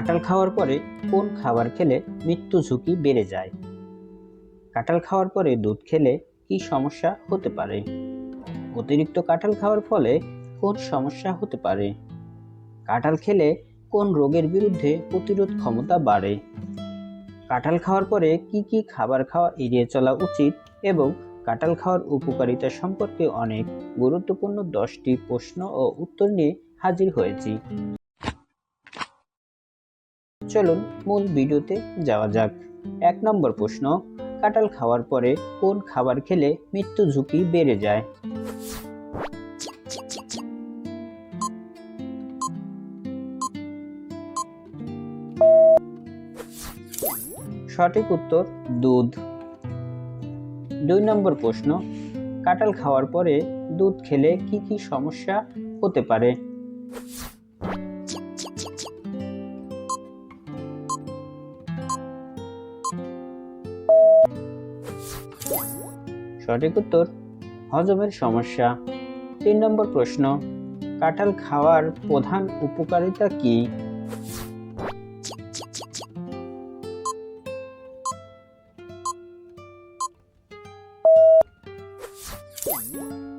কাঁঠাল খাওয়ার পরে কোন খাবার খেলে মৃত্যু ঝুঁকি বেড়ে যায়? কাঁঠাল খাওয়ার পরে দুধ খেলে কি সমস্যা হতে পারে? অতিরিক্ত কাঁঠাল খাওয়ার ফলে কোন সমস্যা হতে পারে? কাঁঠাল খেলে কোন রোগের বিরুদ্ধে প্রতিরোধ ক্ষমতা বাড়ে? কাঁঠাল খাওয়ার পরে কি কি খাবার খাওয়া এড়িয়ে চলা উচিত এবং কাঁঠাল খাওয়ার উপকারিতা সম্পর্কে অনেক গুরুত্বপূর্ণ দশটি প্রশ্ন ও উত্তর নিয়ে হাজির হয়েছি। চলুন মূল ভিডিওতে যাওয়া যাক। এক নম্বর প্রশ্ন, কাঁঠাল খাওয়ার পরে কোন খাবার খেলে মৃত্যু ঝুঁকি বেড়ে যায়? সঠিক উত্তর, দুধ। দুই নম্বর প্রশ্ন, কাঁঠাল খাওয়ার পরে দুধ খেলে কি কি সমস্যা হতে পারে? সঠিক উত্তর, হজমের সমস্যা। তিন নম্বর প্রশ্ন, কাঁঠাল খাওয়ার প্রধান উপকারিতা কি?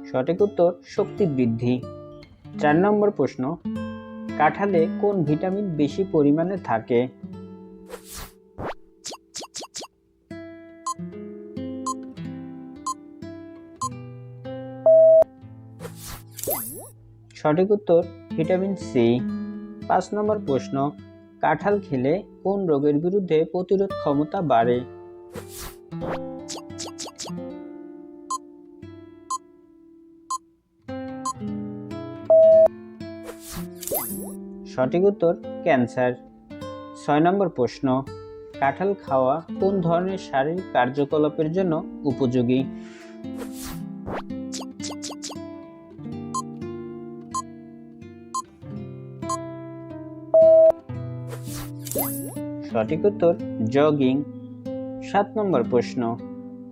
সঠিক উত্তর, শক্তি বৃদ্ধি। চার নম্বর প্রশ্ন, কাঁঠালে কোন ভিটামিন বেশি পরিমাণে থাকে? সঠিক উত্তর, ভিটামিন সি। পাঁচ নম্বর প্রশ্ন, কাঁঠাল খেলে কোন রোগের বিরুদ্ধে প্রতিরোধ ক্ষমতা বাড়ে? সঠিক উত্তর, ক্যান্সার। ছয় নম্বর প্রশ্ন, কাঁঠাল খাওয়া কোন ধরনের শারীরিক কার্যকলাপের জন্য উপযোগী? সঠিক উত্তর জগিং সাত নম্বর প্রশ্ন,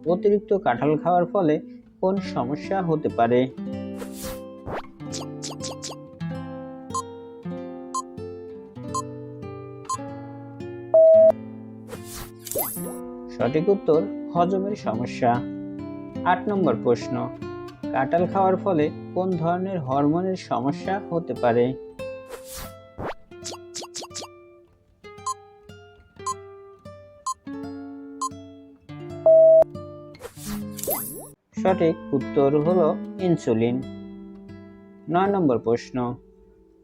অতিরিক্ত কাঁঠাল খাওয়ার ফলে কোন সমস্যা হতে পারে? সঠিক উত্তর, হজমের সমস্যা। আট নম্বর প্রশ্ন, কাঁঠাল খাওয়ার ফলে কোন ধরনের হরমোনের সমস্যা হতে পারে? সঠিক উত্তর হলো ইনসুলিন। নয় নম্বর প্রশ্ন,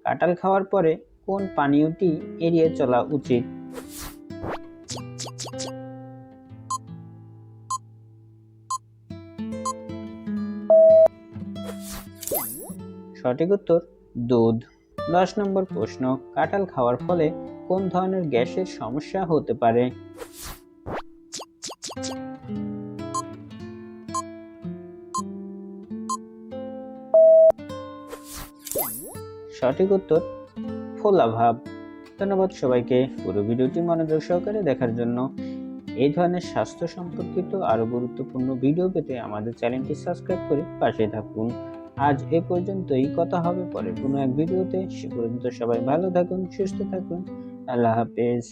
কাঁঠাল খাওয়ার পরে কোন পানীয়টি এড়িয়ে চলা উচিত? সঠিক উত্তর, দুধ। দশ নম্বর প্রশ্ন, কাঁঠাল খাওয়ার ফলে কোন ধরনের গ্যাসের সমস্যা হতে পারে? সঠিক উত্তর ফোলাভাব ধন্যবাদ সবাইকে পুরো ভিডিওটি মনোযোগ সহকারে দেখার জন্য। এই ধরনের স্বাস্থ্য সম্পর্কিত আরও গুরুত্বপূর্ণ ভিডিও পেতে আমাদের চ্যানেলটি সাবস্ক্রাইব করে পাশে থাকুন। আজ এ পর্যন্তই, কথা হবে পরে কোনো এক ভিডিওতে। সে পর্যন্ত সবাই ভালো থাকুন, সুস্থ থাকুন। আল্লাহ হাফেজ।